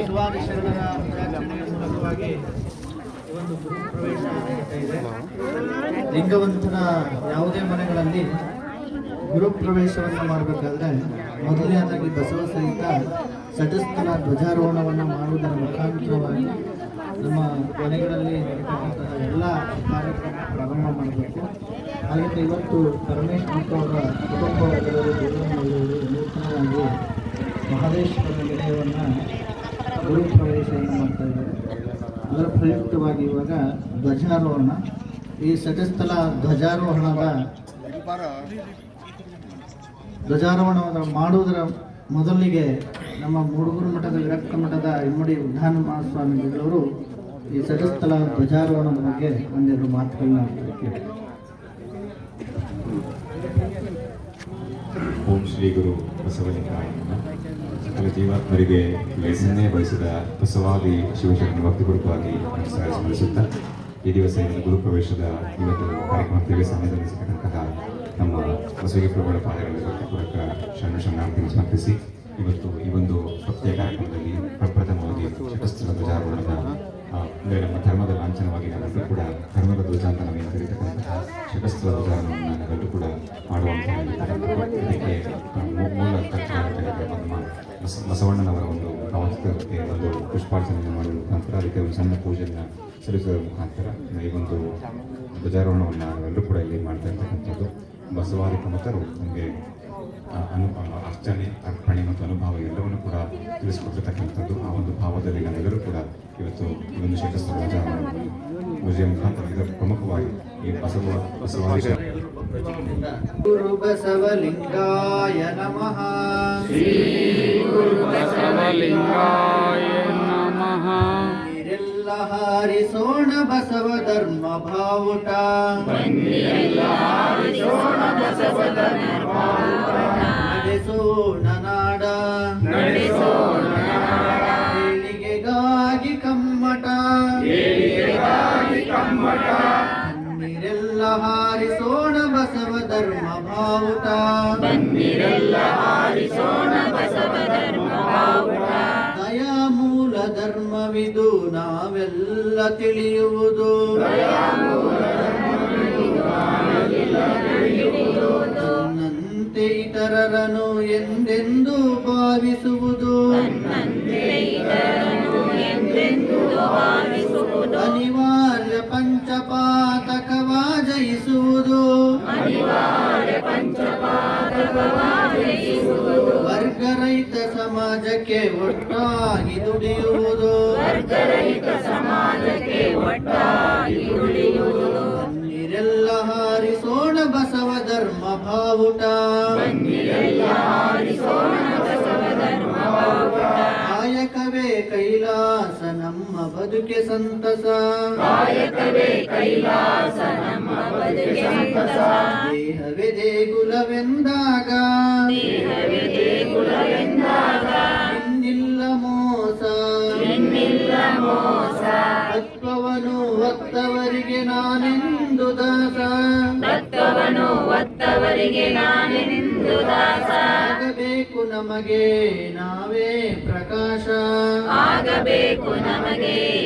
ಎಲ್ಲ ಶರಣರ ಒಂದು ಪ್ರವೇಶ ಲಿಂಗವಂತನ ಯಾವುದೇ ಮನೆಗಳಲ್ಲಿ ಗುರು ಪ್ರವೇಶವನ್ನು ಮಾಡಬೇಕಾದ್ರೆ ಮೊದಲನೇದಾಗಿ ಬಸವ ಸಹಿತ ಸಟಸ್ಥಲ ಧ್ವಜಾರೋಹಣವನ್ನು ಮಾಡುವುದರ ಮುಖಾಂತರವಾಗಿ ನಮ್ಮ ಮನೆಗಳಲ್ಲಿ ನಡೀತಕ್ಕಂತಹ ಎಲ್ಲ ಕಾರ್ಯಕ್ರಮ ಪ್ರಾರಂಭ ಮಾಡಬೇಕು. ಹಾಗೆ ಇವತ್ತು ಪರಮೇಶ್ ಮತ್ತು ಅವರ ಕುಟುಂಬ ವರ್ಗದವರು ದೇವರಮನೆಯವರು ನೂತನವಾಗಿ ಮಹದೇಶ್ವರ ನಿಲಯವನ್ನು ಗುರು ಪ್ರವೇಶವನ್ನು ಮಾಡ್ತಾ ಇದ್ದಾರೆ. ಅದರ ಪ್ರಯುಕ್ತವಾಗಿ ಇವಾಗ ಧ್ವಜಾರೋಹಣ. ಈ ಸಟಸ್ಥಲ ಧ್ವಜಾರೋಹಣದ ಧ್ವಜಾರೋಹಣವನ್ನು ಮಾಡುವುದರ ಮೊದಲಿಗೆ ನಮ್ಮ ಮೂಡುಗುರು ಮಠದ ವಿರಕ್ತ ಮಠದ ಇಮ್ಮಡಿ ಉದ್ಧಾನ ಮಹಾಸ್ವಾಮಿಗಳವರು ಈ ಸಟಸ್ಥಲ ಧ್ವಜಾರೋಹಣದ ಬಗ್ಗೆ ಒಂದೆರಡು ಮಾತುಗಳನ್ನ ಓಂ ಶ್ರೀ ಗುರು. ಸಕಲ ಜೀವಾತ್ಮರಿಗೆ ಲೇಸನ್ನೇ ಬಯಸಿದ ಬಸವಾದಿ ಶಿವಶರಣ ಭಕ್ತಿ ಗುರುಪಾಗಿ ಸ್ಮರಿಸುತ್ತಾ ಈ ದಿವಸ ಇನ್ನು ಗುರು ಪ್ರವೇಶದ ಇವತ್ತು ಕಾರ್ಯಕ್ರಮಕ್ಕೆ ಸಂಬಂಧಿಸಿರ್ತಕ್ಕಂತಹ ನಮ್ಮ ಬಸವಿ ಪ್ರಭುಗಳ ಪಾದಗಳಲ್ಲಿ ಭಕ್ತಿಪೂರ್ವಕ ಶರಣ ಶರಣಾರ್ಥಿಯನ್ನು ಸಮರ್ಪಿಸಿ ಇವತ್ತು ಈ ಒಂದು ಭಕ್ತಿಯ ಕಾರ್ಯಕ್ರಮದಲ್ಲಿ ಪ್ರಪ್ರಥಮವಾಗಿ ಶತಸ್ತ್ರ ಧ್ವಜಾರೋಹಣದ ಅಂದರೆ ನಮ್ಮ ಧರ್ಮದ ಲಾಂಛನವಾಗಿ ನಾವೆಲ್ಲರೂ ಕೂಡ ಧರ್ಮದ ಧ್ವಜ ಅಂತ ನಾವೇನು ಕರೀತಕ್ಕಂತಹ ಶತಸ್ತ್ರ ಧ್ವಜಾರೋಹಣವನ್ನು ನಾವೆಲ್ಲರೂ ಕೂಡ ಮಾಡುವಂತಹ ಇದಕ್ಕೆ ಮೂಲ ತತ್ವ ನಮ್ಮ ಬಸ- ಬಸವಣ್ಣನವರ ಒಂದು ಭಾವಚಿತ್ರಕ್ಕೆ ಒಂದು ಪುಷ್ಪಾರ್ಚನೆಯನ್ನು ಮಾಡುವ ಮುಖಾಂತರ ಅದಕ್ಕೆ ಒಂದು ಸಣ್ಣ ಪೂಜೆಯನ್ನು ಸಲ್ಲಿಸುವ ಮುಖಾಂತರ ಈ ಒಂದು ಧ್ವಜಾರೋಹಣವನ್ನು ನಾವೆಲ್ಲರೂ ಕೂಡ ಇಲ್ಲಿ ಮಾಡ್ತಾ ಇರ್ತಕ್ಕಂಥದ್ದು. ಬಸವಾದಿ ಪ್ರಮುಖರು ನಮಗೆ ಅನು ಅರ್ಚನೆ ಅರ್ಪಣೆ ಮತ್ತು ಅನುಭವ ಎಲ್ಲವನ್ನು ಕೂಡ ತಿಳಿಸಿಕೊಟ್ಟಿರ್ತಕ್ಕಂಥದ್ದು. ಆ ಒಂದು ಭಾವದಲ್ಲಿ ನಾವೆಲ್ಲರೂ ಕೂಡ ಇವತ್ತು ಈ ಒಂದು ಶೇಖಸ್ಥ ಪೂಜೆಯ ಮುಖಾಂತರ ಇದರ ಪ್ರಮುಖವಾಗಿ ಈ ಬಸವ ಬಸವಾದಿ ಗುರು ಬಸವಲಿಂಗಾಯ ನಮಃ. ಬಸವಲಿಂಗಾಯ ಗುರು ನೀರೆಲ್ಲ ಹಾರಿಸೋಣ ಬಸವ ಧರ್ಮ ಭಾವುಟ. ನಡೆಸೋಣ ನಾಡ. ಏಳಿಗೆಗಾಗಿ ಕಮ್ಮಟ. ನೀರೆಲ್ಲ ಹಾರಿಸೋಣ ಬಸವ ಧರ್ಮ ಭಾವುಟ. ಧರ್ಮವಿದು ನಾವೆಲ್ಲ ತಿಳಿಯುವುದು. ತನ್ನಂತೆ ಇತರರನು ಎಂದೆಂದು ಭಾವಿಸುವುದು. ಅನಿವಾರ್ಯ ಪಂಚಪಾತಕವ ಜಯಿಸುವುದು. ವರ್ಗರಹಿತ ಸಮಾಜಕ್ಕೆ ಒಟ್ಟಾಗಿ ದುಡಿಯುವುದು. ನೀರೆಲ್ಲ ಹಾರಿಸೋಣ ಬಸವ ಧರ್ಮ ಭಾವುಟ ಕಾಯಕವೇ ಕೈಲಾಸ ನಮ್ಮ ಬದುಕೆ ಸಂತಸ. ದೇಹವೇ ದೇಗುಲವೆಂದಾಗ. ನಿನ್ನಿಲ್ಲ ಮೋಸ. ತತ್ವವನು ಒತ್ತವರಿಗೆ ನಾನೆಂದು ದಾಸ. ತತ್ವವನ್ನು ಒತ್ತವರಿಗೆ ನಾನೆಂದು ದಾಸ. ಆಗಬೇಕು ನಮಗೆ ನಾವೇ ಪ್ರಕಾಶ. ಆಗಬೇಕು ನಮಗೆ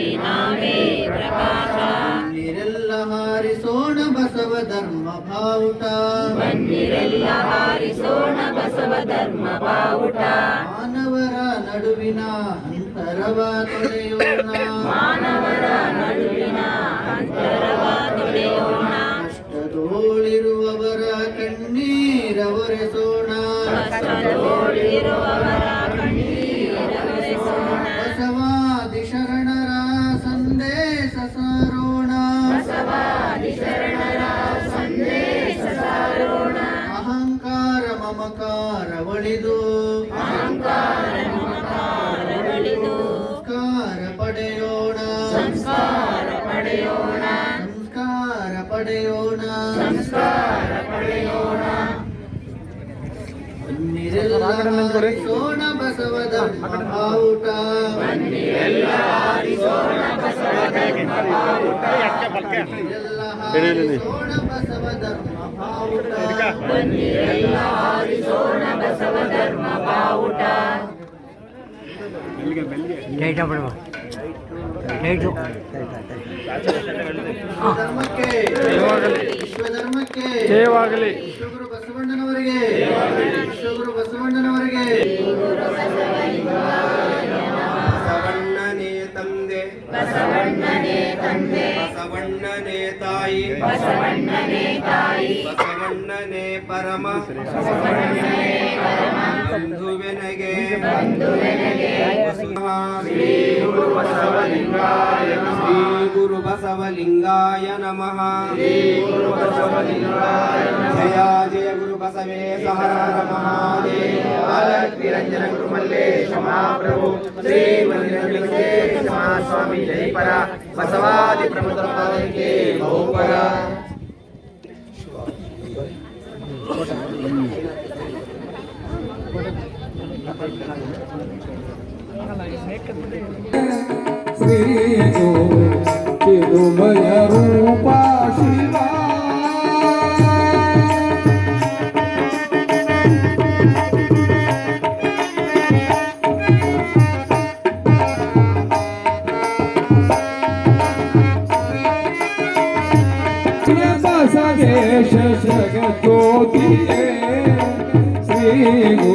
ಧರ್ಮ ಬಾವುಟ. ಬನ್ನಿರೆಲ್ಲ ಹಾರಿಸೋಣ ಬಸವ ಧರ್ಮ ಬಾವುಟ. ಮಾನವರ ನಡುವಿನ ಅಂತರವ ತೊಡೆಯೋಣ ಮಾನವರ ಅಹಂಕಾರ ಮಮಕಾರ ಒಳಿದು ಅಹಂಕಾರ ಸಂಸ್ಕಾರ ಪಡೆಯೋಣ. ಸಂಸ್ಕಾರ ಪಡೆಯೋಣ. ಸಂಸ್ಕಾರ ಪಡೆಯೋಣ. ಸಂಸ್ಕಾರ ಪಡೆಯೋಣ ಸೋಣ ಬಸವದ ಬಾವುಟ ಬನ್ನಿರೆಲ್ಲ ಬಸವ ಧರ್ಮ ಬಾವುಟ ಧರ್ಮಕ್ಕೆ ವಿಶ್ವಧರ್ಮಕ್ಕೆ ಜಯವಾಗಲಿ. ಬಸವಣ್ಣನೇ ತಂದೆ ಬಸವಣ್ಣನೇ ತಾಯಿ ಬಸವಣ್ಣನೇ ತಾಯಿ ಬಸವಣ್ಣನೇ ಪರಮ ಬಂಧುವೆನಗೆ ಶ್ರೀ ಗುರು ಬಸವಲಿಂಗಾಯ ಶ್ರೀ ಗುರು ಬಸವಲಿಂಗಾಯ ನಮಃ ಜಯ ಜಯ ಗುರು ಬಸವೇಶ ಹರ ಹರ ಮಹಾದೇವ బసవే సహరార మహాదేవ అలక్ష్మి రంజన కుమల్లేశ మహాప్రభు శ్రీ మందిరవిశేష బసవాది శ్రీ తిరుమయ రూపా శివా ಶ್ರೀ ಗುರು